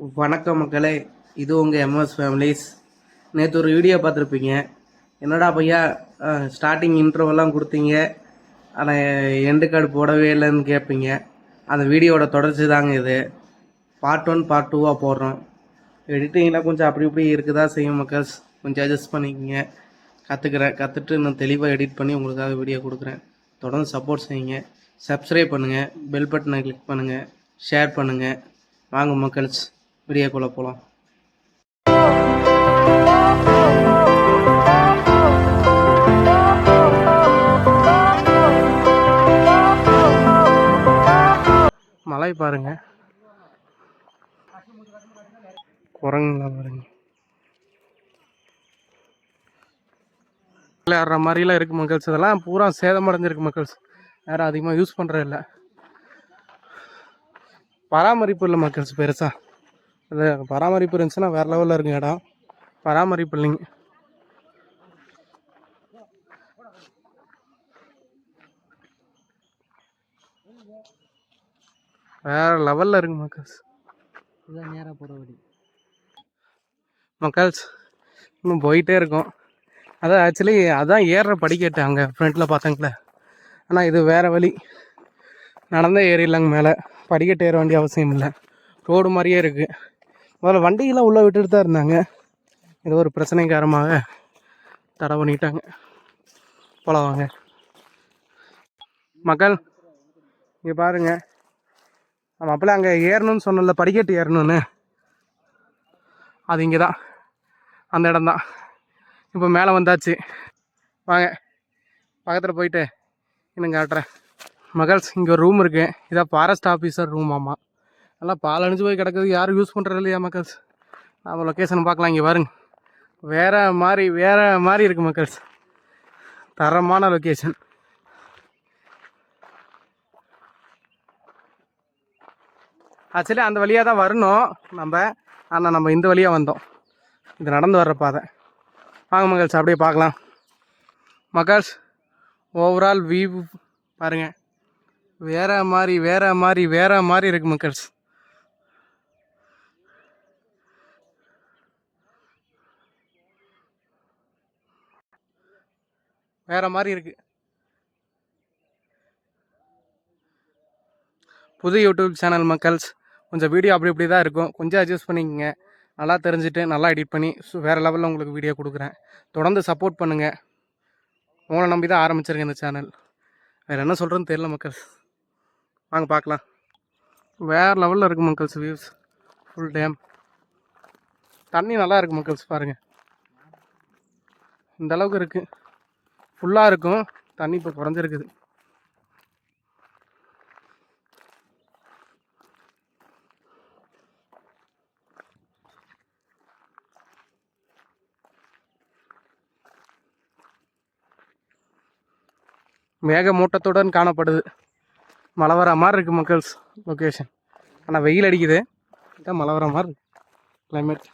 வணக்கம் மக்களே. இது உங்கள் எம்எஸ் ஃபேமிலிஸ் நேற்று ஒரு வீடியோ பார்த்துருப்பீங்க. என்னடா பையா ஸ்டார்டிங் இன்டர்வெல்லாம் கொடுத்தீங்க. ஆனால் எண்டு கார்டு போடவே இல்லைன்னு கேட்பீங்க அந்த வீடியோவோட தொடர்ச்சி தாங்க இது. பார்ட் ஒன் பார்ட் டூவாக போடுறோம். எடிட்டிங்லாம் கொஞ்சம் அப்படி இப்படி இருக்குதா செய்யும் மக்கள்ஸ்? கொஞ்சம் அட்ஜஸ்ட் பண்ணிக்கோங்க. கற்றுக்குறேன் கற்றுட்டு இன்னும் தெளிவாக எடிட் பண்ணி உங்களுக்காக வீடியோ கொடுக்குறேன். தொடர்ந்து சப்போர்ட் செய்யுங்க. சப்ஸ்கிரைப் பண்ணுங்கள் பெல் பட்டனை கிளிக் பண்ணுங்கள் ஷேர் பண்ணுங்கள் வாங்க மக்கள்ஸ். வீடியோக்குள்ளே போகலாம் மலை பாருங்க. குரங்குங்களா பாருங்க. விளையாடுற மாதிரிலாம் இருக்குது மக்கள்ஸ். இதெல்லாம் பூரா சேதமடைஞ்சிருக்கு மக்கள்ஸ். யாரும் அதிகமாக யூஸ் பண்ணுறது இல்லை பராமரிப்பு இல்லை மக்கள்ஸ் பெருசாக அது பராமரிப்பு இருந்துச்சுன்னா வேறு லெவலில் இருக்குங்க இடம் பராமரிப்பு இல்லைங்க வேற லெவலில் இருக்கு மக்கள்ஸ். இதுதான் நேராக போகிற வழி. மக்கள்ஸ் இன்னும் போயிட்டே இருக்கோம். அதான் ஆக்சுவலி அதான் ஏறுற படிக்கட்டு அங்கே ஃப்ரண்ட்டில் பார்த்தாங்களே ஆனால் இது வேறு வழி. நடந்தே ஏறிடலாங்க மேலே. படிக்கட்டு ஏற வேண்டிய அவசியம் இல்லை. ரோடு மாதிரியே இருக்குது முதல்ல வண்டியெல்லாம் உள்ளே விட்டுட்டு தான் இருந்தாங்க. ஏதோ ஒரு பிரச்சனை காரணமாக தடை பண்ணிட்டாங்க. போகலாம் வாங்க. மக்கள் இங்கே பாருங்க. நம்ம அப்போலாம் அங்கே ஏறணும்னு சொன்னல படிக்கட்டு ஏறணும்னு. அது இங்கே தான். அந்த இடம் தான். இப்போ மேலே வந்தாச்சு. வாங்க. பக்கத்தில் போயிட்டு இன்னும் காட்டுறேன் மகள்ஸ் இங்கே ஒரு ரூம் இருக்குது இதான் ஃபாரஸ்ட் ஆஃபீஸர் ரூம் ஆமாம் நல்லா பால் அணிஞ்சு போய் கிடக்குது யாரும் யூஸ் பண்ணுறது இல்லையா மக்கள்ஸ்? நம்ம லொக்கேஷன் பார்க்கலாம் இங்கே பாருங்க. வேறு மாதிரி வேறு மாதிரி இருக்குது மக்கள்ஸ். தரமான லொக்கேஷன் ஆக்சுவலி அந்த வழியாக தான் வரணும் நம்ம. ஆனால் நம்ம இந்த வழியாக வந்தோம். இது நடந்து வர்ற பாதை. வாங்க மகள்ஸ் அப்படியே பார்க்கலாம். மகள்ஸ் ஓவரால் வியூ பாருங்கள் வேற மாதிரி வேறு மாதிரி வேறு மாதிரி இருக்குது மக்கள்ஸ். வேறு மாதிரி இருக்குது புது யூடியூப் சேனல் மக்கள்ஸ் கொஞ்சம் வீடியோ அப்படி இப்படி தான் இருக்கும். கொஞ்சம் அட்ஜஸ்ட் பண்ணிக்கோங்க. நல்லா தெரிஞ்சுட்டு நல்லா எடிட் பண்ணி சு வேறு லெவலில் உங்களுக்கு வீடியோ கொடுக்குறேன். தொடர்ந்து சப்போர்ட் பண்ணுங்கள் உங்களை நம்பி தான் ஆரம்பிச்சிருக்கேன் இந்த சேனல். வேறு என்ன சொல்கிறேன்னு தெரியல மக்கள்ஸ். வாங்க பார்க்கலாம். வேறு லெவலில் இருக்குது மக்கள்ஸ் வியூஸ் ஃபுல் டேம் தண்ணி நல்லா இருக்குது மக்கள்ஸ் பாருங்கள் இந்த அளவுக்கு இருக்குது ஃபுல்லாக இருக்கும். தண்ணி இப்போ குறைஞ்சிருக்குது. மேகமூட்டத்துடன் காணப்படுது. மழை வர மாதிரி இருக்குது மக்கள்ஸ் லொக்கேஷன் ஆனால் வெயில் அடிக்குது. இதான் மழை வர மாதிரி கிளைமேட்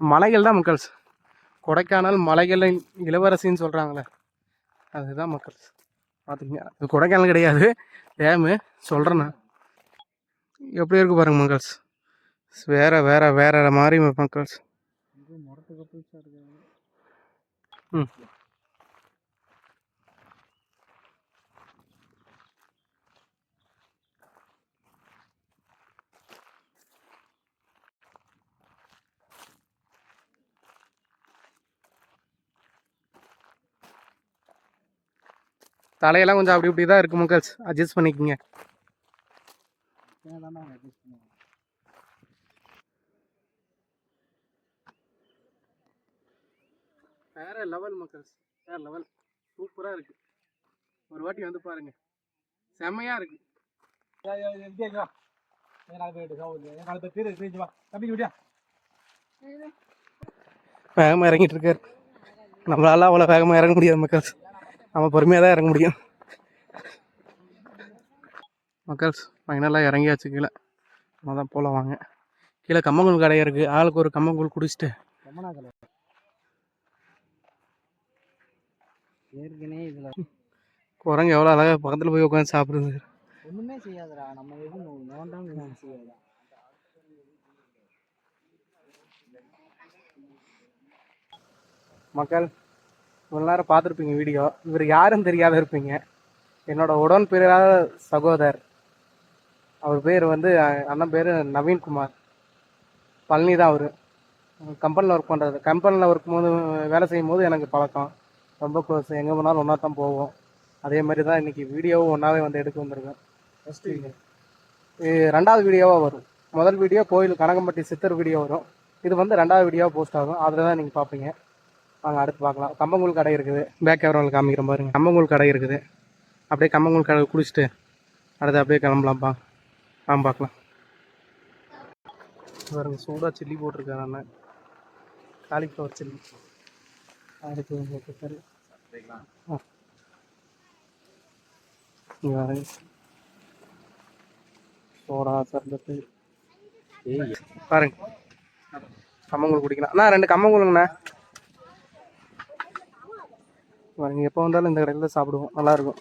மலைகள் தான் மக்கள்ஸ். கொடைக்கானல் மலைகளின் இளவரசின்னு சொல்கிறாங்களே அதுதான் மக்கள்ஸ் பார்த்துக்கங்க அது கொடைக்கானல் கிடையாது. டேமு சொல்கிறேன் நான். எப்படி இருக்கு பாருங்க மக்கள்ஸ் வேற வேற வேற மாதிரி மக்கள்ஸ் ம். தலையெல்லாம் கொஞ்சம் அப்படி இப்படி தான் இருக்கு மக்கள்ஸ் அட்ஜஸ்ட் பண்ணிக்கோங்க. வேற லெவல் மக்கள்ஸ் வேற லெவல் சூப்பராக இருக்கு. ஒரு வாட்டி வந்து பாருங்க. செம்மையா இருக்கு. வேகமாக இறங்கிட்டு இருக்காரு. நம்மளால அவ்வளோ வேகமாக இறங்க முடியாது மக்கள்ஸ் நம்ம பொறுமையாக தான் இறங்க முடியும். மக்கள்ஸ் ஃபைனலாக இறங்கியாச்சு கீழே. நம்ம தான் போல வாங்க. கீழே கம்மங்கூழ் கடை இருக்குது ஆளுக்கு ஒரு கம்மங்கூழ் குடிச்சிட்டு. ஏற்கனவே இதில் குரங்கு எவ்வளோ அழகாக பக்கத்தில் போய் உட்காந்து சாப்பிடுது. ஒன்றுமே செய்யாதுடா. நம்ம எதுவும் எதுவும் செய்யாதா மக்கள் இவ்வளோ நேரம் பார்த்துருப்பீங்க வீடியோ இவர் யாரும் தெரியாத இருப்பீங்க. என்னோட உடன் பிறராத சகோதரர். அவர் பேர் வந்து அண்ணன் பேர் நவீன்குமார். பழனி தான் அவர். கம்பெனியில் ஒர்க் பண்ணுறது கம்பெனியில் ஒர்க் போது வேலை செய்யும் போது எனக்கு பழக்கம். ரொம்ப க்ளோஸ் எங்கே போனாலும் ஒன்றா தான் போவோம். அதே மாதிரி தான் இன்னைக்கு வீடியோவும் ஒன்றாவே வந்து எடுக்க வந்திருக்கேன். ஃபஸ்ட்டு ரெண்டாவது வீடியோவாக வரும். முதல் வீடியோ கோயில் கனகம்பட்டி சித்தர் வீடியோ வரும். இது வந்து ரெண்டாவது வீடியோவாக போஸ்ட் ஆகும். அதில் தான் நீங்கள் பார்ப்பீங்க. வாங்க அடுத்து பார்க்கலாம். கம்பங்கூழ் கடை இருக்குது. பேக் கேமராவில் காமிக்கிற பாருங்க. கம்பங்கூழ் கடை இருக்குது. அப்படியே கம்பங்கூழ் கடை குடிச்சிட்டு அடுத்து அப்படியே கிளம்பலாம்ப்பா. ஆ பார்க்கலாம். பாருங்க சூடாக சில்லி போட்டிருக்காரு அண்ணன் காலிஃப்ளவர் சில்லி. அடுத்து சரி ஆ. சோடா சர்பத்து. பாருங்க. கம்மங்கூழ் குடிக்கலாம். அண்ணா ரெண்டு கம்மங்கூழுங்கண்ணா பாருங்க எப்போ வந்தாலும் இந்த கடையில் தான் சாப்பிடுவோம். நல்லா இருக்கும்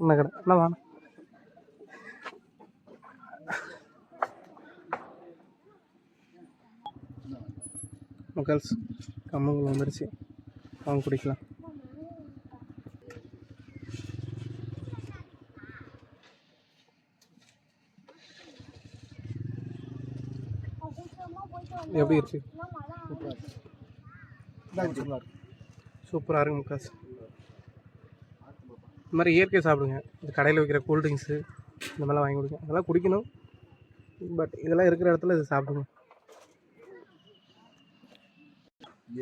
இந்த கடை. என்ன வேணும் மக்கள்ஸ் கம்மங்கூழ் வந்துருச்சு. வாங்க குடிக்கலாம். எப்படி இருக்கு. சூப்பராக இருக்கு முக்காஸ் இந்த மாதிரி இயற்கை சாப்பிடுங்க. இந்த கடையில் வைக்கிற கூல்ட்ரிங்க்ஸு இந்த மாதிரிலாம் வாங்கி கொடுங்க. அதெல்லாம் குடிக்கணும். பட் இதெல்லாம் இருக்கிற இடத்துல இது சாப்பிடுங்க.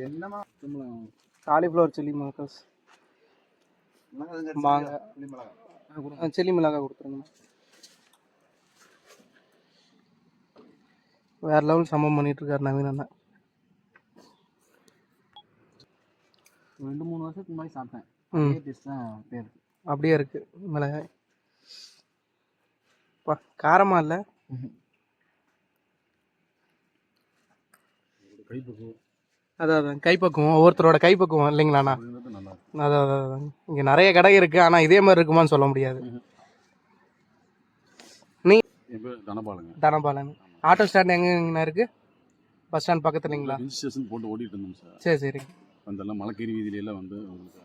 என்னமா காலிஃப்ளவர் சில்லி முக்காஸ் மாங்க. ஆ, சில்லி மிளகாய் கொடுத்துருங்கண்ணா வேற லெவல் சம்பவம் பண்ணிட்டு இருக்காரு நவீன் அண்ணா ரெண்டு மூணு வருஷத்துக்கு முன்னாடி சாப்பிட்டேன். அதே டேஸ்ட் தான் பேர் அப்படியே இருக்கு மிளகாய். பா காரமா இல்லை? அதான் அதான். கைப்பக்குவம் ஒவ்வொருத்தரோட கைப்பக்குவம் இல்லைங்களாண்ணா அதான் அதான் அதான். இங்கே நிறைய கடை இருக்கு ஆனால் இதே மாதிரி இருக்குமான்னு சொல்ல முடியாது. நீ தனபாலுங்க தனபாலன். ஆட்டோ ஸ்டாண்ட் எங்கண்ணா இருக்கு? Bus stand பக்கத்துலங்களா? சார் சரி. அதெல்லாம் மலைக்கேரி வீதியில எல்லாம் வந்து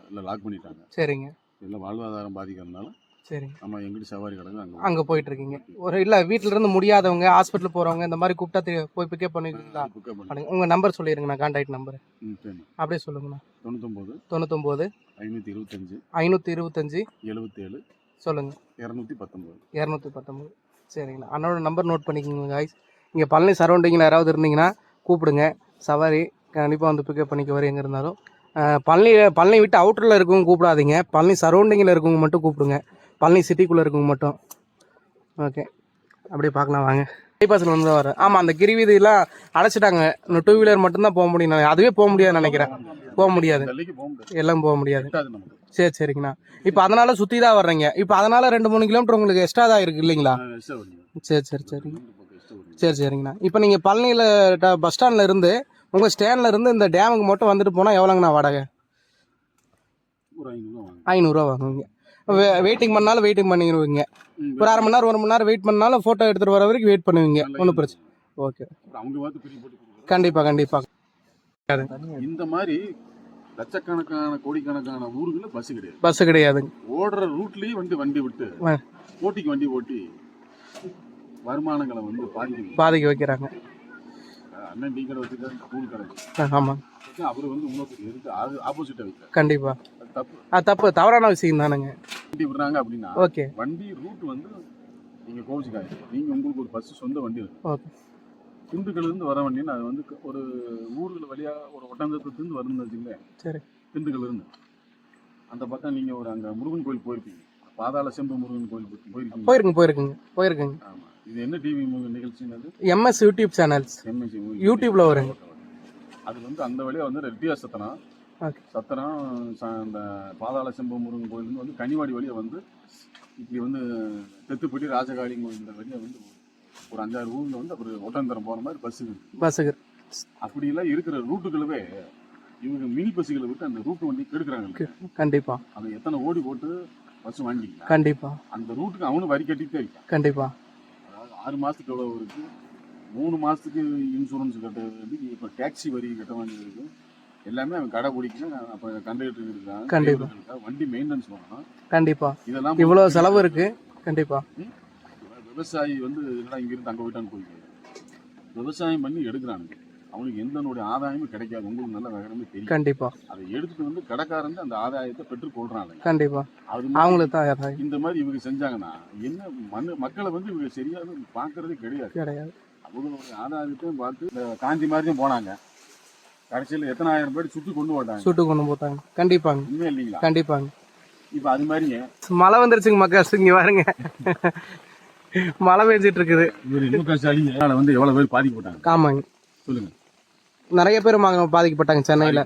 எல்லாம் லாக் பண்ணிட்டாங்க. சரிங்க. எல்லாம் வாழ்வாதாரம் பாதிக்கிறதுனால சரிங்க நம்ம எங்கிட்ட சவாரி கிடக்கு அங்கே அங்கே போயிட்டு இருக்கீங்க ஒரு இல்லை வீட்டில இருந்து முடியாதவங்க ஹாஸ்பிட்டல் போகிறவங்க இந்த மாதிரி கூப்பிட்டா தெ- போய் பிக்கப் பண்ணுவீங்களா புக்கப் பண்ணி பண்ணுங்க. உங்கள் நம்பர் சொல்லிடுங்கண்ணா கான்டாக்ட் நம்பர் ம் சரி அப்படியே சொல்லுங்கண்ணா. தொண்ணூத்தொம்பது தொண்ணூத்தொம்பது ஐநூற்றி இருபத்தஞ்சு ஐநூற்றி இருபத்தஞ்சி எழுபத்தேழு சொல்லுங்கள் இரநூத்தி பத்தொம்பது. இரநூத்தி பத்தொம்பது. சரிங்களா அண்ணனோட நம்பர் நோட் பண்ணிக்கோங்க காய்ஸ் இங்கே பழனி சரௌண்டிங்கில் யாராவது இருந்தீங்கன்னா கூப்பிடுங்க. சவாரி கண்டிப்பாக வந்து பிக்கப் பண்ணிக்க எங்கே இருந்தாலும். பழனி பழனி விட்டு அவுட்டரில் இருக்கவங்க கூப்பிடாதீங்க. பழனி சரௌண்டிங்கில் இருக்கவங்க மட்டும் கூப்பிடுங்க. பழனி சிட்டிக்குள்ளே இருக்கவங்க மட்டும். ஓகே அப்படியே பார்க்கலாம் வாங்க. பைபாஸில் வந்து வர ஆமாம் அந்த கிரிவீதியெல்லாம் அடைச்சிட்டாங்க. இன்னும் டூ வீலர் மட்டும்தான் போக முடியும். அதுவே போக முடியாதுன்னு நினைக்கிறேன். போக முடியாது. எல்லாம் போக முடியாது. சரி சரிங்கண்ணா. இப்போ அதனால சுற்றி தான் வர்றீங்க. இப்போ அதனால ரெண்டு மூணு கிலோமீட்டர் உங்களுக்கு எக்ஸ்ட்ரா தான் இருக்கு இல்லைங்களா? சரி சரி சரி சரி சரிங்கண்ணா. இப்போ நீங்கள் பழனியில் பஸ் ஸ்டாண்டில் இருந்து உங்கள் ஸ்டேண்டில் இருந்து இந்த டேமுக்கு மட்டும் வந்துட்டு போனால் எவ்வளோங்கண்ணா வாடகை? ஐநூறுரூவா வாங்குவீங்க. வெயிட்டிங் பண்ணாலும் வெயிட்டிங் பண்ணிடுவீங்க. ஒரு அரை மணி நேரம் ஒரு மணி நேரம் வெயிட் பண்ணாலும் ஃபோட்டோ எடுத்துகிட்டு வர வரைக்கும் வெயிட் பண்ணுவீங்க. ஒன்றும் பிரச்சனை ஓகே கண்டிப்பாக கண்டிப்பாக இந்த மாதிரி லட்சக்கணக்கான கோடிக்கணக்கான ஊர்களில் பஸ் கிடையாது. பஸ்ஸு கிடையாதுங்க. ஓடுற ரூட்லயே வந்து வண்டி விட்டு. போட்டிக்கு வண்டி ஓட்டி வருமானங்களை வந்து பாதிக்குது பாதிக்க வைக்கிறாங்க. அண்ணன் டீ கடை வச்சுருக்காரு ஸ்கூல் கடை. ஆமாம் அவர் வந்து இன்னொரு இருக்கு அது ஆப்போசிட்டா வைக்கிறார். கண்டிப்பாக தப்பு. அது தப்பு. தவறான விஷயம் தானுங்க. வண்டி விடுறாங்க அப்படின்னா ஓகே. வண்டி ரூட் வந்து நீங்க கோவிச்சுக்காங்க நீங்க உங்களுக்கு ஒரு பஸ் சொந்த வண்டி இருக்கு. ஓகே. திண்டுக்கல்ல இருந்து வர வண்டின்னு அது வந்து ஒரு ஊர்கள் வழியா ஒரு ஒட்டந்தத்துலேருந்து வருதுன்னு வச்சுங்களேன் சரி. திண்டுக்கல்ல இருந்து அந்த பக்கம் நீங்க ஒரு அங்க முருகன் கோயில் போயிருப்பீங்க. பாதாள செம்பு முருகன் கோயில் போயிருக்கீங்க. போயிருக்குங்க போயிருக்குங்க போயிருக்குங்க ஆமா. இது என்ன டிவி நிகழ்ச்சினது எம்எஸ் யூடியூப் சேனல்ஸ் எம்எஸ்சி யூடியூப்ல வருங்க அது வந்து அந்த வழியா வந்து ரெட்டியா சத்திரம் ஓகே. சத்திரம் ச- அந்த பாதாள செம்பு முருகன் கோயிலேருந்து வந்து கனிவாடி வழியா வந்து இப்படி வந்து தெத்துப்பட்டி ராஜகாளிங்க இந்த வழியா வந்து ஒரு அஞ்சாறு ஊர்ல வந்து அப்புறம் ஒட்டந்தரம் போற மாதிரி பஸ் இருக்கு பஸ்ஸுக்கு. அப்படிலாம் இருக்கிற ரூட்டுகளவே இவங்க மினி பஸ்ஸுகளை விட்டு அந்த ரூட் வண்டி கெடுக்குறாங்க கண்டிப்பா. அதை எத்தனை ஓடி போட்டு பஸ் வாங்கிக்கலாம் கண்டிப்பா. அந்த ரூட்டுக்கு அவனும் வரி கட்டிட்டு இருக்கான். கண்டிப்பா. ஆறு மாசத்துக்கு எவ்வளவு இருக்கு? மூணு மாசத்துக்கு இன்சூரன்ஸ் கட்ட வேண்டி இப்போ டாக்ஸி வரி கட்ட வேண்டியது இருக்கு. எல்லாமே அவன் கடை பிடிக்கணும் அப்போ கண்டக்டர் இருக்காங்க கண்டிப்பா. driver இருக்கா, வண்டி மெயின்டெனன்ஸ் பண்ணணும். கண்டிப்பா. இதெல்லாம் இவ்வளோ செலவு இருக்கு. கண்டிப்பா. விவசாயி வந்து என்னடா இங்கிருந்து அங்கே போயிட்டான்னு போய் விவசாயம் பண்ணி எடுக்கிறானுங்க. அவனுக்கு எந்தனுடைய ஆதாயமும் கிடைக்காது. உங்களுக்கு நல்ல விவரமே தெரியும். கண்டிப்பா. அதை எடுத்துட்டு வந்து கடைக்காரன் அந்த ஆதாயத்தை பெற்றுக் கொள்றாங்க கண்டிப்பா. அது அவங்களுக்கு தான் இந்த மாதிரி இவங்க செஞ்சாங்கன்னா என்ன மண்ணு மக்களை வந்து இவங்க சரியாக பார்க்கறதே கிடையாது. கிடையாது. அவங்களுடைய ஆதாயத்தையும் பார்த்து இந்த காந்தி மாதிரியும் போனாங்க. கடைசியில் எத்தனை ஆயிரம் பேர் சுட்டு கொண்டு போட்டாங்க சுட்டு கொண்டு போட்டாங்க கண்டிப்பாங்க. உண்மை இல்லைங்களா? கண்டிப்பாங்க. இப்போ அது மாதிரியே மழை வந்துருச்சுங்க மக்கள் இங்க பாருங்க. மழை பெஞ்சிட்டு இருக்குது. இவர் இன்னும் வந்து எவ்வளவு பேர் பாதிக்கப்பட்டாங்க. ஆமாங்க. சொல்லுங்க. நிறைய பேர் பாதிக்கப்பட்டாங்க சென்னையில.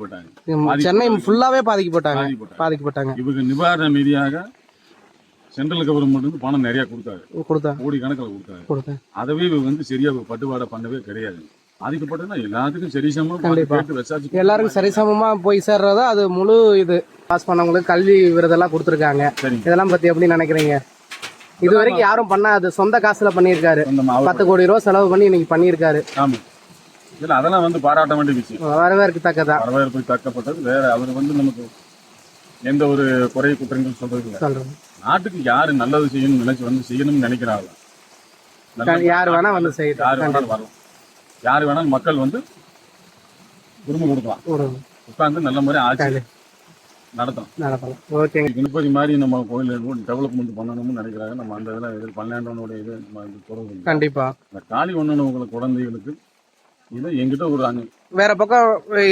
சென்னை ஃபுல்லாவே பாதிக்கப்பட்டாங்க. பாதிக்கப்பட்டாங்க. இவங்க நிவாரண நிதியாக சென்ட்ரல் கவர்மெண்ட் வந்து பணம் நிறைய கொடுத்தாரு. கொடுத்தேன் கோடி கணக்கில் கொடுத்தாரு. கொடுத்தேன் அதவே இவங்க வந்து சரியா பட்டுவாடை பண்ணவே கிடையாது. பாதிக்கப்பட்டதுன்னா எல்லாத்துக்கும் சரிசமமா எல்லாருக்கும் சரிசமமா போய் சேர்றத அது முழு இது. பாஸ் பண்ணவங்களுக்கு கல்வி விருதெல்லாம் கொடுத்துருக்காங்க. இதெல்லாம் பத்தி எப்படி நினைக்கிறீங்க? இது வரைக்கும் யாரும் பண்ணாது சொந்த காசுல பண்ணியிருக்காரு. பத்து கோடி ரூபா செலவு பண்ணி இன்னைக்கு பண்ணியிருக்காரு. ஆமா. இல்ல அதெல்லாம் வந்து பாராட்ட வேண்டிய விஷயம். வரவேற்கத்தக்கதான் வரவேற்பு தக்கப்பட்டது. வேற அவர் வந்து நமக்கு எந்த ஒரு குறை குற்றங்கள் சொல்றது இல்லை சொல்றேன் நாட்டுக்கு யாரு நல்லது செய்யணும்னு நினைச்சு வந்து செய்யணும்னு நினைக்கிறாங்க யார் வேணா வந்து செய்யட்டும். யாரு வேணாலும் வரலாம். யாரு வேணாலும் மக்கள் வந்து உரிமை கொடுக்கலாம். ஒரு உட்கார்ந்து நல்ல முறை ஆட்சி நடத்தலாம். நடத்தலாம் ஓகேங்க கணபதி மாதிரி நம்ம கோயில் டெவலப்மெண்ட் பண்ணணும்னு நினைக்கிறாங்க. நம்ம அந்த இதில் இது பன்னெண்டனுடைய இது தொடர்பு. கண்டிப்பா. இந்த காலி ஒண்ணு குழந்தைகளுக்கு இதை எங்கிட்ட அஞ்சு வேற பக்கம்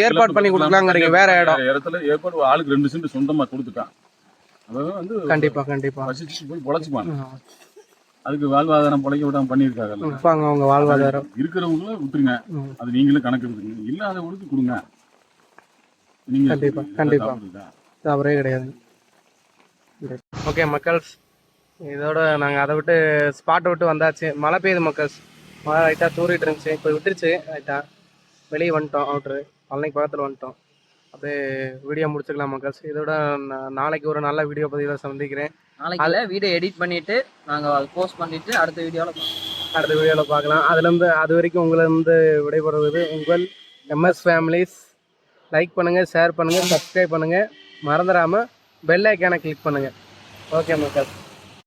ஏற்பாடு பண்ணி கொடுக்கலாங்கிறீங்க வேற இடம். இடத்துல ஏற்பாடு ஆளுக்கு ரெண்டு சென்ட் சொந்தமா கொடுத்துட்டான். அவன் வந்து கண்டிப்பா கண்டிப்பா. வசிச்சு போய் பொழைச்சுப்பான் அதுக்கு வாழ்வாதாரம் பொழைக்க விடாம பண்ணியிருக்காங்கல்ல. இருப்பாங்க அவங்க வாழ்வாதாரம். இருக்கிறவங்கள விட்டுருங்க. அது நீங்களும் கணக்கு எடுத்துக்கங்க. இல்லாதவங்களுக்கு கொடுங்க. நீங்க கண்டிப்பா, கண்டிப்பா. தவறே கிடையாது. ஓகே மக்கள்ஸ் இதோட நாங்கள் அதை விட்டு ஸ்பாட்டை விட்டு வந்தாச்சு. மழை பெய்யுது மக்கள்ஸ். மழை லைட்டாக தூரிட்டு இருந்துச்சு. இப்போ விட்டுருச்சு லைட்டாக வெளியே வந்துட்டோம் அவுட்ரு பழனிக்கு பக்கத்தில் வந்துட்டோம். அப்படியே வீடியோ முடிச்சுக்கலாம் மக்கள்ஸ் இதோட நான் நாளைக்கு ஒரு நல்ல வீடியோ பதிவில் சந்திக்கிறேன். நாளைக்கு வீடியோ எடிட் பண்ணிட்டு நாங்க போஸ்ட் பண்ணிட்டு அடுத்த வீடியோல அடுத்த வீடியோவில் பார்க்கலாம் அதுலேருந்து அது வரைக்கும் உங்களிருந்து விடைபெறுவது உங்கள் எம்எஸ் ஃபேமிலிஸ் லைக் பண்ணுங்கள் ஷேர் பண்ணுங்கள் சப்ஸ்கிரைப் பண்ணுங்கள் மறந்துடாமல் பெல் ஐக்கானை கிளிக் பண்ணுங்கள் ஓகே மக்கள்